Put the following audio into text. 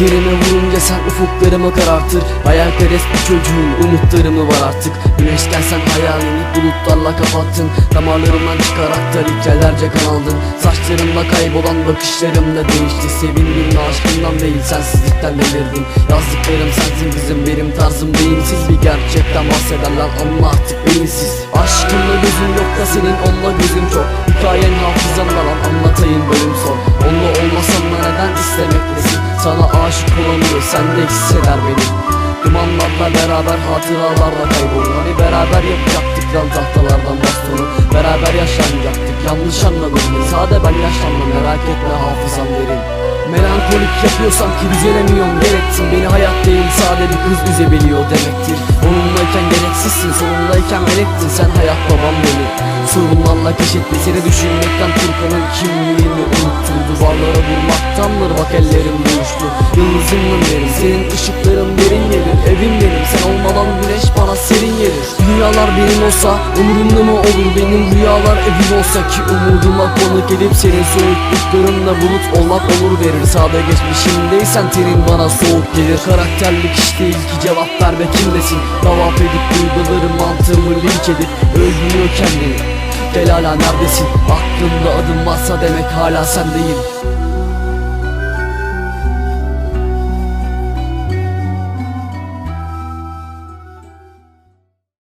Üzerime vurunca sen ufuklarımı karartır. Hayalperest bir çocuğun umutlarımı var artık. Güneşken sen hayalini bulutlarla kapattın. Damarlarımdan çıkarak da litrelerce kan aldın. Saçlarımda kaybolan bakışlarım da değişti. Sevindim de aşkından değil sensizlikten delirdim. Yazdıklarım sensin kızım benim tarzım beyinsiz Bir gerçekten bahsederler anla artık beyinsiz. Aşkınla gözüm yok da senin onunla gözüm çok. Hikayen hafızamda lan anlatayım bölüm son. Onunla olmasam da neden istemektesin Sana aşık olamıyor sen de hisseder beni. Dumanlarla beraber hatıralarla kaybolur Hani beraber yapacaktık lan tahtalardan bastonu Beraber yaşlanacaktık yanlış anladın. Beni Sade ben yaşlandım merak etme hafızam derin. Melankolik yapıyorsam ki düzelemiyorum gereksin Beni hayat değil sade bir kız Onunlayken sonundayken melektin Sen hayat babam beni. Sorunlarla keşetti seni düşünmekten Turkan'ın kimliğini unuttum. Duvarlara vurmaktandır bak ellerim uyuştu Yıldızımın benim senin ışıkların derin gelir Evim benim sen olmadan güneş bana serin gelir Dünyalar benim olsa umurumda mı olur benim Rüyalar? Evim olsa ki umuduma konuk edip Senin soğukluklarında bulut olmak olur verir. Sağda geçmişimdeysen tenin bana soğuk gelir. Karakterli kişi değil ki cevap ver ve kimdesin? Tavaf edip duyguları mantığımı linç edip Öldürüyor kendini. Gel hala neredesin? Aklımda adım varsa demek hala sen değil